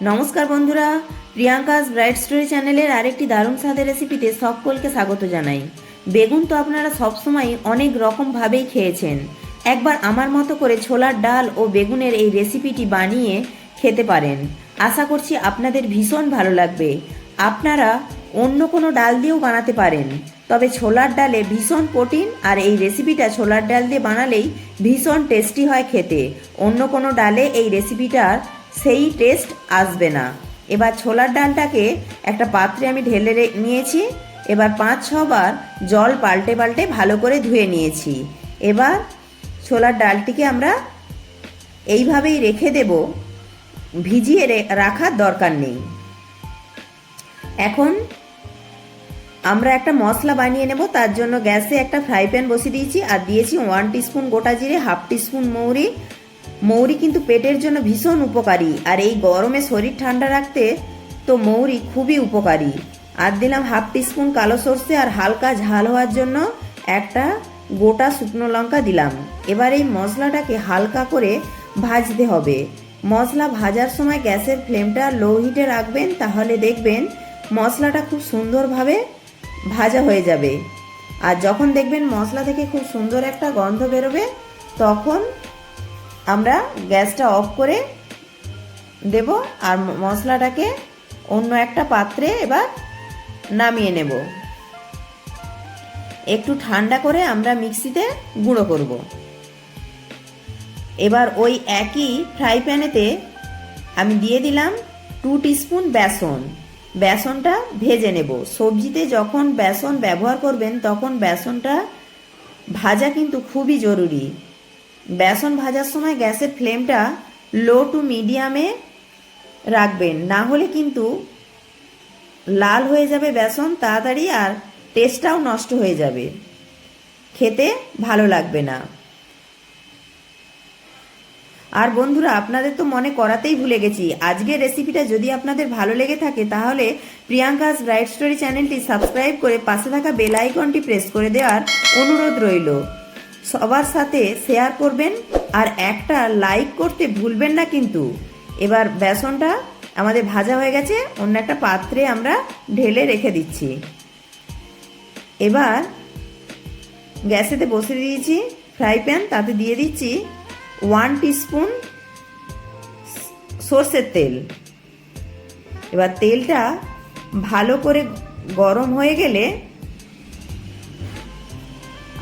নমস্কার বন্ধুরা, Priyanka's bright story চ্যানেলের আরেকটি দারুণ স্বাদের রেসিপিতে সকলকে স্বাগত জানাই। বেগুন তো আপনারা সবসময় অনেক রকমভাবেই খেয়েছেন। একবার আমার মতো করে ছোলার ডাল ও বেগুনের এই রেসিপিটি বানিয়ে খেতে পারেন। আশা করছি আপনাদের ভীষণ ভালো লাগবে। আপনারা অন্য কোনো ডাল দিয়েও বানাতে পারেন। তবে ছোলার ডালে ভীষণ প্রোটিন আর এই রেসিপিটা ছোলার ডাল দিয়ে বানালেই ভীষণ টেস্টি হয় খেতে। অন্য কোনো ডালে এই রেসিপিটার সেই টেস্ট আসবে না। এবার ছোলার ডালটাকে একটা পাত্রে আমি ঢেলে নিয়েছি। এবার পাঁচ ছবার জল পাল্টে পাল্টে ভালো করে ধুয়ে নিয়েছি। এবার ছোলার ডালটিকে আমরা এইভাবেই রেখে দেব। ভিজিয়ে রাখার দরকার নেই। এখন আমরা একটা মশলা বানিয়ে নেব। তার জন্য গ্যাসে একটা ফ্রাই প্যান বসিয়ে দিয়েছি। আর দিয়েছি ওয়ান টিস্পুন গোটা জিরে, হাফ টিস্পুন মৌরি মৌরি কিন্তু পেটের জন্য ভীষণ উপকারী। আর এই গরমে শরীর ঠান্ডা রাখতে তো মৌরি খুবই উপকারী। আর দিলাম হাফ টিস্পুন কালো সর্ষে আর হালকা ঝাল হওয়ার জন্য একটা গোটা শুকনো লঙ্কা দিলাম। এবার এই মশলাটাকে হালকা করে ভাজতে হবে। মশলা ভাজার সময় গ্যাসের ফ্লেমটা লো হিটে রাখবেন, তাহলে দেখবেন মশলাটা খুব সুন্দরভাবে ভাজা হয়ে যাবে। আর যখন দেখবেন মশলা থেকে খুব সুন্দর একটা গন্ধ বেরোবে, তখন আমরা গ্যাসটা অফ করে দেব আর মশলাটাকে অন্য একটা পাত্রে এবার নামিয়ে নেব। একটু ঠান্ডা করে আমরা মিক্সিতে গুঁড়ো করব। এবার ওই একই ফ্রাই প্যানেতে আমি দিয়ে দিলাম টু টিস্পুন বেসন। বেসনটা ভেজে নেব। সবজিতে যখন বেসন ব্যবহার করবেন তখন বেসনটা ভাজা কিন্তু খুবই জরুরি। বেসন ভাজার সময় গ্যাসের ফ্লেমটা লো টু মিডিয়ামে রাখবেন। না হলে কিন্তু লাল হয়ে যাবে বেসন তাড়াতাড়ি আর টেস্টটাও নষ্ট হয়ে যাবে। খেতে ভালো লাগবে না। আর বন্ধুরা, আপনাদের তো মনে করাতেই ভুলে গেছি। আজকের রেসিপিটা যদি আপনাদের ভালো লেগে থাকে, তাহলে প্রিয়াঙ্কাস ব্রাইট স্টোরি চ্যানেলটি সাবস্ক্রাইব করে পাশে থাকা বেল আইকনটি প্রেস করে দেওয়ার অনুরোধ রইল। সবার সাথে শেয়ার করবেন আর একটা লাইক করতে ভুলবেন না কিন্তু। এবার বেসনটা আমাদের ভাজা হয়ে গেছে, অন্য একটা পাত্রে আমরা ঢেলে রেখে দিচ্ছি। এবার গ্যাসেতে বসে দিয়েছি ফ্রাই প্যান তাতে দিয়ে দিচ্ছি ওয়ান টিস্পুন সর্ষের তেল। এবার তেলটা ভালো করে গরম হয়ে গেলে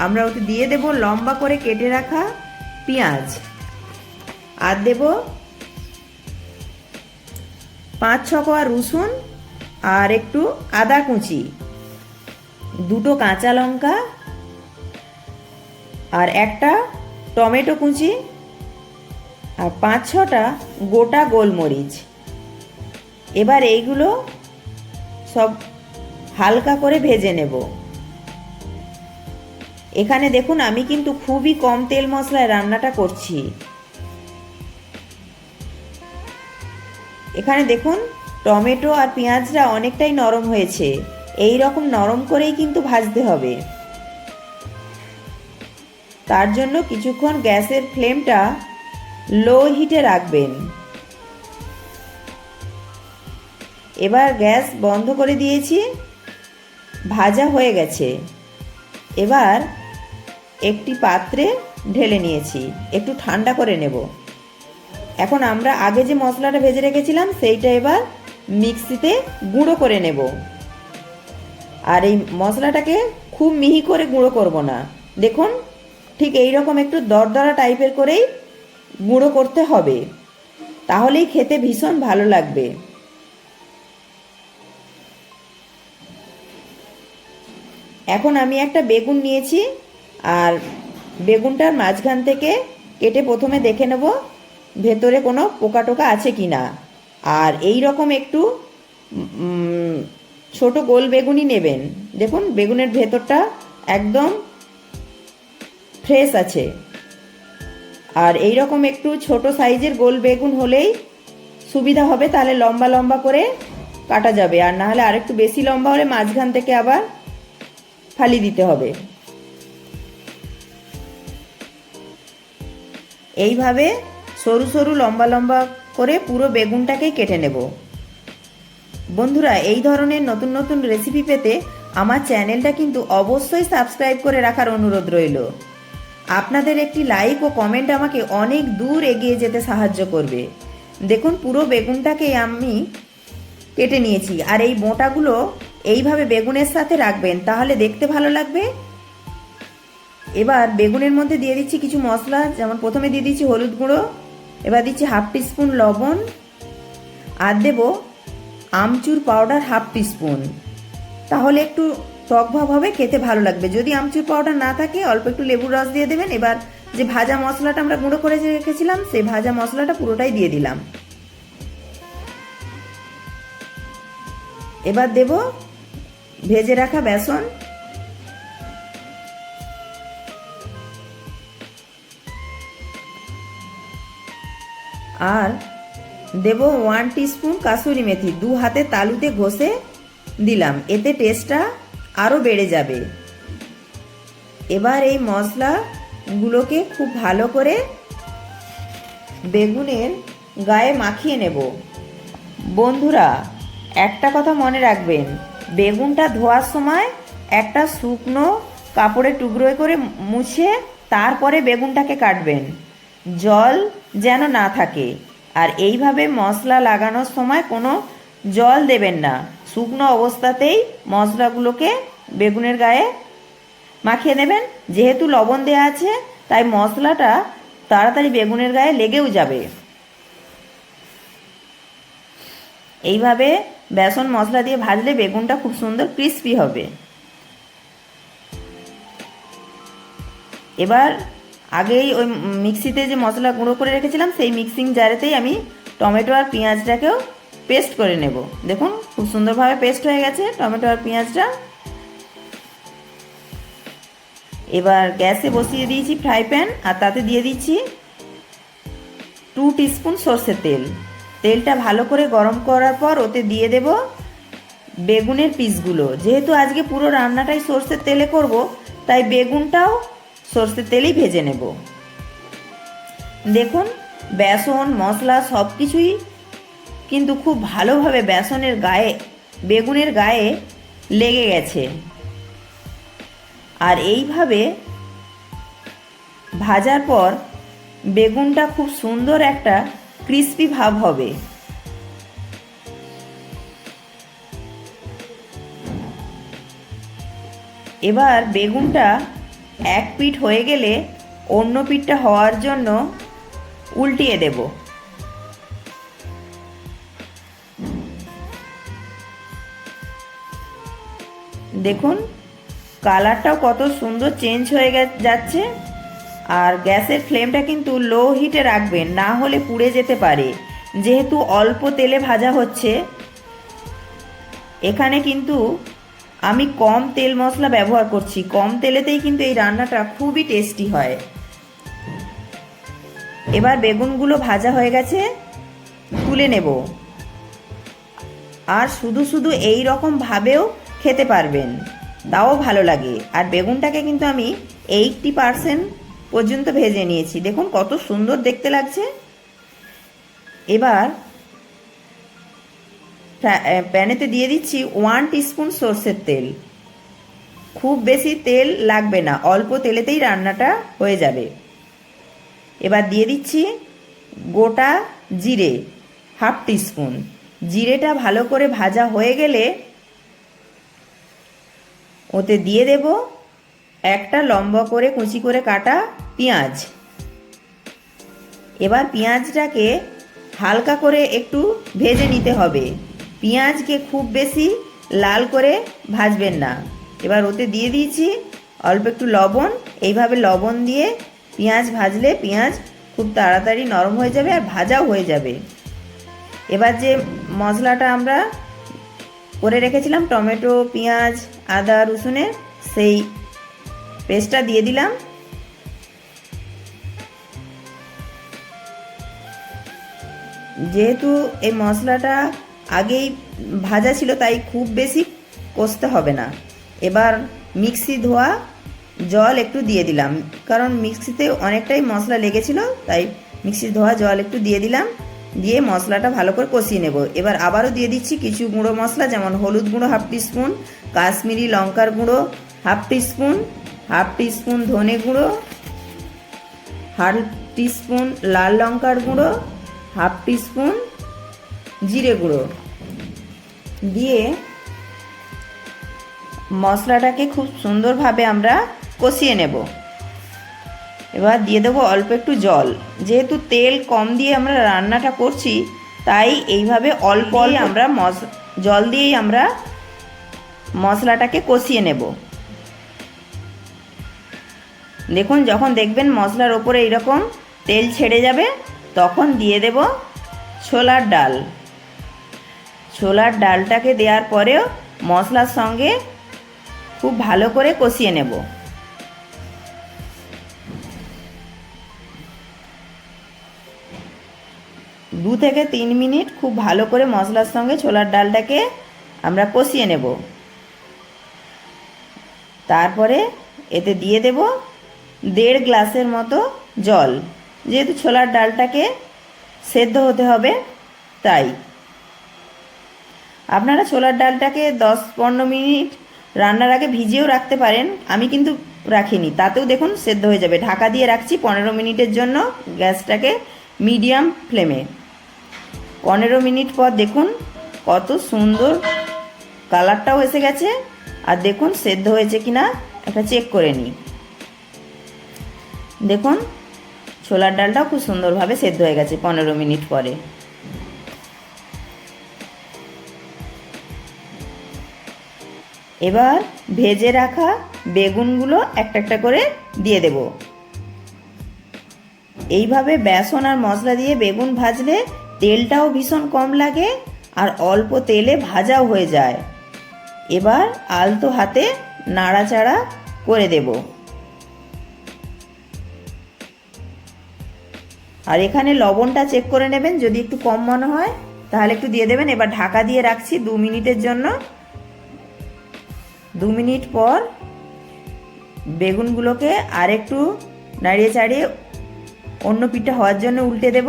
আমরা ওতে দিয়ে দেব লম্বা করে কেটে রাখা পেঁয়াজ। আর দেব পাঁচ ছ কোয়া রসুন আর একটু আদা কুচি, দুটো কাঁচা লঙ্কা আর একটা টমেটো কুচি আর পাঁচ ছটা গোটা গোলমরিচ। এবার এইগুলো সব হালকা করে ভেজে নেব। এখানে দেখুন, আমি কিন্তু খুবই কম তেল মশলায় রান্নাটা করছি। এখানে দেখুন, টমেটো আর পেঁয়াজটা অনেকটাই নরম হয়েছে। এই রকম নরম করেই কিন্তু ভাজতে হবে। তার জন্য কিছুক্ষণ গ্যাসের ফ্লেমটা লো হিটে রাখবেন। এবার গ্যাস বন্ধ করে দিয়েছি। ভাজা হয়ে গেছে। এবার একটি পাত্রে ঢেলে নিয়েছি, একটু ঠান্ডা করে নেব। এখন আমরা আগে যে মশলাটা ভেজে রেখেছিলাম, সেইটা এবার মিক্সিতে গুঁড়ো করে নেব। আর এই মশলাটাকে খুব মিহি করে গুঁড়ো করব না। দেখুন, ঠিক এই রকম একটু দরদরা টাইপের করেই গুঁড়ো করতে হবে। তাহলেই খেতে ভীষণ ভালো লাগবে। এখন আমি একটা বেগুন নিয়েছি আর বেগুনটার মাঝখান থেকে কেটে প্রথমে দেখে নেব ভেতরে কোনো পোকা টোকা আছে কি না। আর এই রকম একটু ছোট গোল বেগুনই নেবেন। দেখুন, বেগুনের ভেতরটা একদম ফ্রেশ আছে। আর এই রকম একটু ছোট সাইজের গোল বেগুন হলেই সুবিধা হবে, তাহলে লম্বা লম্বা করে কাটা যাবে। আর না হলে আরেকটু বেশি লম্বা হলে মাঝখান থেকে আবার ফালি দিতে হবে। এইভাবে সরু সরু লম্বা লম্বা করে পুরো বেগুনটাকেই কেটে নেব। বন্ধুরা, এই ধরনের নতুন নতুন রেসিপি পেতে আমার চ্যানেলটা কিন্তু অবশ্যই সাবস্ক্রাইব করে রাখার অনুরোধ রইল। আপনাদের একটি লাইক ও কমেন্ট আমাকে অনেক দূর এগিয়ে যেতে সাহায্য করবে। দেখুন, পুরো বেগুনটাকে আমি কেটে নিয়েছি। আর এই বোঁটাগুলো এইভাবে বেগুনের সাথে রাখবেন, তাহলে দেখতে ভালো লাগবে। এবার বেগুনের মধ্যে দিয়ে দিচ্ছি কিছু মশলা, যেমন প্রথমে দিয়ে দিচ্ছি হলুদ গুঁড়ো, এবার দিচ্ছি হাফ টিস্পুন লবণ, আর দেব আমচুর পাউডার হাফ টিস্পুন। তাহলে একটু টক ভাব হবে, খেতে ভালো লাগবে। যদি আমচুর পাউডার না থাকে, অল্প একটু লেবুর রস দিয়ে দেবেন। এবার যে ভাজা মশলাটা আমরা গুঁড়ো করে রেখেছিলাম, সেই ভাজা মশলাটা পুরোটাই দিয়ে দিলাম। এবার দেব ভেজে রাখা বেসন। আর দেব ওয়ান টিস্পুন কাসুরি মেথি দু হাতে তালুতে ঘষে দিলাম, এতে টেস্টটা আরও বেড়ে যাবে। এবার এই মশলাগুলোকে খুব ভালো করে বেগুনের গায়ে মাখিয়ে নেব। বন্ধুরা, একটা কথা মনে রাখবেন, বেগুনটা ধোয়ার সময় একটা শুকনো কাপড়ে টুকরো করে মুছে তারপরে বেগুনটাকে কাটবেন। জল যেন না থাকে। আর এইভাবে মশলা লাগানোর সময় কোনো জল দেবেন না। শুকনো অবস্থাতেই মশলাগুলোকে বেগুনের গায়ে মাখিয়ে নেবেন। যেহেতু লবণ দেওয়া আছে, তাই মশলাটা তাড়াতাড়ি বেগুনের গায়ে লেগেও যাবে। এইভাবে বেসন মশলা দিয়ে ভাজলে বেগুনটা খুব সুন্দর ক্রিস্পি হবে। এবার আগেই ওই মিক্সিতে যে মশলা গুঁড়ো করে রেখেছিলাম, সেই মিক্সিং জারেতেই আমি টমেটো আর পেঁয়াজটাকেও পেস্ট করে নেব। দেখুন, খুব সুন্দরভাবে পেস্ট হয়ে গেছে টমেটো আর পেঁয়াজটা। এবার গ্যাসে বসিয়ে দিয়েছি ফ্রাই প্যান, আর তাতে দিয়ে দিচ্ছি টু টিস্পুন সর্ষের তেল। তেলটা ভালো করে গরম করার পর ওতে দিয়ে দেব বেগুনের পিসগুলো। যেহেতু আজকে পুরো রান্নাটাই সর্ষের তেলে করব, তাই বেগুনটাও সর্ষের তেলেই ভেজে নেব। দেখুন, বেসন, মশলা সব কিছুই কিন্তু খুব ভালোভাবে বেসনের গায়ে, বেগুনের গায়ে লেগে গেছে। আর এইভাবে ভাজার পর বেগুনটা খুব সুন্দর একটা ক্রিস্পি ভাব হবে। এবার বেগুনটা এক পিঠ হয়ে গেলে অন্য পিঠটা হওয়ার জন্য উল্টিয়ে দেব। দেখুন, কালারটাও কত সুন্দর চেঞ্জ হয়ে যাচ্ছে। আর গ্যাসের ফ্লেমটা কিন্তু লো হিটে রাখবেন না হলে পুড়ে যেতে পারে। যেহেতু অল্প তেলে ভাজা হচ্ছে, এখানে কিন্তু আমি কম তেল মশলা ব্যবহার করছি, কম তেলেতেই কিন্তু এই রান্নাটা খুবই টেস্টি হয়। এবার বেগুনগুলো ভাজা হয়ে গেছে, তুলে নেব। আর শুধু শুধু এই রকম ভাবেও খেতে পারবেন, তাও ভালো লাগে। আর বেগুনটাকে কিন্তু আমি এইটটি পারসেন্ট পর্যন্ত ভেজে নিয়েছি। দেখুন কত সুন্দর দেখতে লাগছে। এবার প্যানেতে দিয়ে দিচ্ছি ওয়ান টিস্পুন সর্ষের তেল। খুব বেশি তেল লাগবে না, অল্প তেলেতেই রান্নাটা হয়ে যাবে। এবার দিয়ে দিচ্ছি গোটা জিরে হাফ টিস্পুন জিরেটা ভালো করে ভাজা হয়ে গেলে ওতে দিয়ে দেব একটা লম্বা করে কুচি করে কাটা পেঁয়াজ। এবার পেঁয়াজটাকে হালকা করে একটু ভেজে নিতে হবে। পেঁয়াজকে খুব বেশি লাল করে ভাজবেন না। এবার ওতে দিয়ে দিয়েছি অল্প একটু লবণ। এইভাবে লবণ দিয়ে পেঁয়াজ ভাজলে পেঁয়াজ খুব তাড়াতাড়ি নরম হয়ে যাবে আর ভাজাও হয়ে যাবে। এবার যে মশলাটা আমরা করে রেখেছিলাম, টমেটো, পেঁয়াজ, আদা, রসুনের, সেই পেস্টটা দিয়ে দিলাম। যেহেতু এই মশলাটা আগেই ভাজা ছিল, তাই খুব বেশি কষতে হবে না। এবার মিক্সি ধোয়া, জল একটু দিয়ে দিলাম। কারণ মিক্সিতে অনেকটাই মশলা লেগেছিল, তাই মিক্সি ধোয়া, জল একটু দিয়ে দিলাম। দিয়ে মশলাটা ভালো করে কষিয়ে নেব। এবার আবারও দিয়ে দিচ্ছি কিছু গুঁড়ো মশলা, যেমন হলুদ গুঁড়ো হাফ স্পুন, কাশ্মীরি লঙ্কার গুঁড়ো হাফ স্পুন হাফ স্পুন ধনে গুঁড়ো, হাফ স্পুন লাল লঙ্কার গুঁড়ো, হাফ স্পুন জিরে গুঁড়ো। দিয়ে মশলাটাকে খুব সুন্দরভাবে আমরা কষিয়ে নেব। এবার দিয়ে দেবো অল্প একটু জল। যেহেতু তেল কম দিয়ে আমরা রান্নাটা করছি তাই এইভাবে অল্প অল্প আমরা মশ জল দিয়েই আমরা মশলাটাকে কষিয়ে নেব। দেখুন যখন দেখবেন মশলার ওপরে এইরকম তেল ছেড়ে যাবে তখন দিয়ে দেব ছোলার ডাল। ছোলার ডালটাকে দেওয়ার পরেও মশলার সঙ্গে খুব ভালো করে কষিয়ে নেব। দু থেকে তিন মিনিট খুব ভালো করে মশলার সঙ্গে ছোলার ডালটাকে আমরা কষিয়ে নেব। তারপরে এতে দিয়ে দেব দেড় গ্লাসের মতো জল। যেহেতু ছোলার ডালটাকে সেদ্ধ হতে হবে, তাই আপনারা ছোলার ডালটাকে দশ পনেরো মিনিট রান্নার আগে ভিজিয়েও রাখতে পারেন, আমি কিন্তু রাখিনি। তাতেও দেখুন সেদ্ধ হয়ে যাবে। ঢাকা দিয়ে রাখছি পনেরো মিনিটের জন্য গ্যাসটাকে মিডিয়াম ফ্লেমে। পনেরো মিনিট পর দেখুন কত সুন্দর কালারটাও এসে গেছে। আর দেখুন সেদ্ধ হয়েছে কিনা একটা চেক করে নিই। দেখুন ছোলার ডালটাও খুব সুন্দরভাবে সেদ্ধ হয়ে গেছে পনেরো মিনিট পরে। এবার ভেজে রাখা বেগুনগুলো একটা একটা করে দিয়ে দেব। এইভাবে বেসন আর মশলা দিয়ে বেগুন ভাজলে তেলটাও ভীষণ কম লাগে আর অল্প তেলে ভাজাও হয়ে যায়। এবার আলতো হাতে নাড়াচাড়া করে দেব। আর এখানে লবণটা চেক করে নেবেন, যদি একটু কম মনে হয়, তাহলে একটু দিয়ে দেবেন। এবার ঢাকা দিয়ে রাখছি দু মিনিটের জন্য। দু মিনিট পর বেগুনগুলোকে আর একটু নাড়িয়ে চাড়িয়ে অন্য পিঠটা হওয়ার জন্য উল্টে দেব।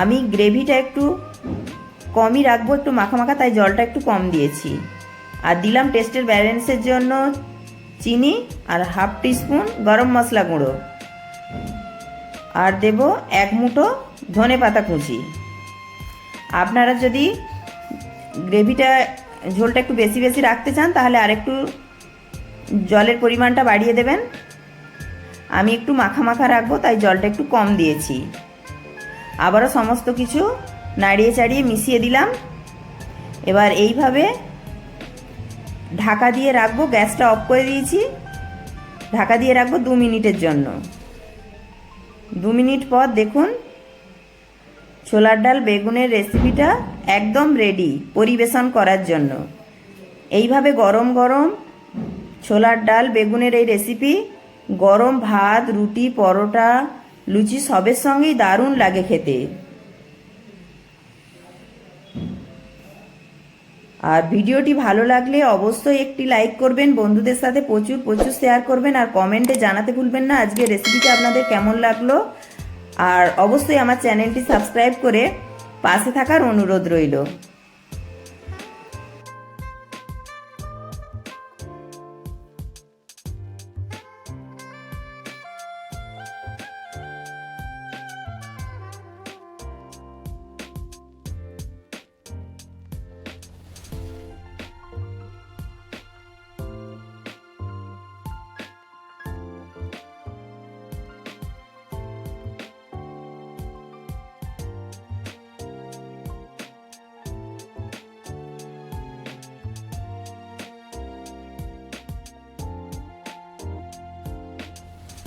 আমি গ্রেভিটা একটু কমই রাখব, একটু মাখা মাখা, তাই জলটা একটু কম দিয়েছি। আর দিলাম টেস্টের ব্যালেন্সের জন্য চিনি আর হাফ টিস্পুন গরম মশলা গুঁড়ো। আর দেব এক মুঠো ধনে পাতা কুচি। আপনারা যদি গ্রেভিটা, ঝোলটা একটু বেশি বেশি রাখতে চান, তাহলে আরেকটু জলের পরিমাণটা বাড়িয়ে দেবেন। আমি একটু মাখা মাখা রাখব, তাই জলটা একটু কম দিয়েছি। আবারও সমস্ত কিছু নাড়িয়ে চাড়িয়ে মিশিয়ে দিলাম। এবার এইভাবে ঢাকা দিয়ে রাখব, গ্যাসটা অফ করে দিয়েছি। ঢাকা দিয়ে রাখব দু মিনিটের জন্য। দু মিনিট পর দেখুন ছোলার ডাল বেগুনের রেসিপিটা একদম রেডি পরিবেশন করার জন্য। এইভাবে গরম গরম ছোলার ডাল বেগুনের এই রেসিপি গরম ভাত, রুটি, পরোটা, লুচি সবের সঙ্গেই দারুণ লাগে খেতে। আর ভিডিওটি ভালো লাগলে অবশ্যই একটি লাইক করবেন, বন্ধুদের সাথে প্রচুর প্রচুর শেয়ার করবেন, আর কমেন্টে জানাতে ভুলবেন না আজকে রেসিপিটা আপনাদের কেমন লাগল। আর অবশ্যই আমার চ্যানেলটি সাবস্ক্রাইব করে পাশে থাকার অনুরোধ রইল।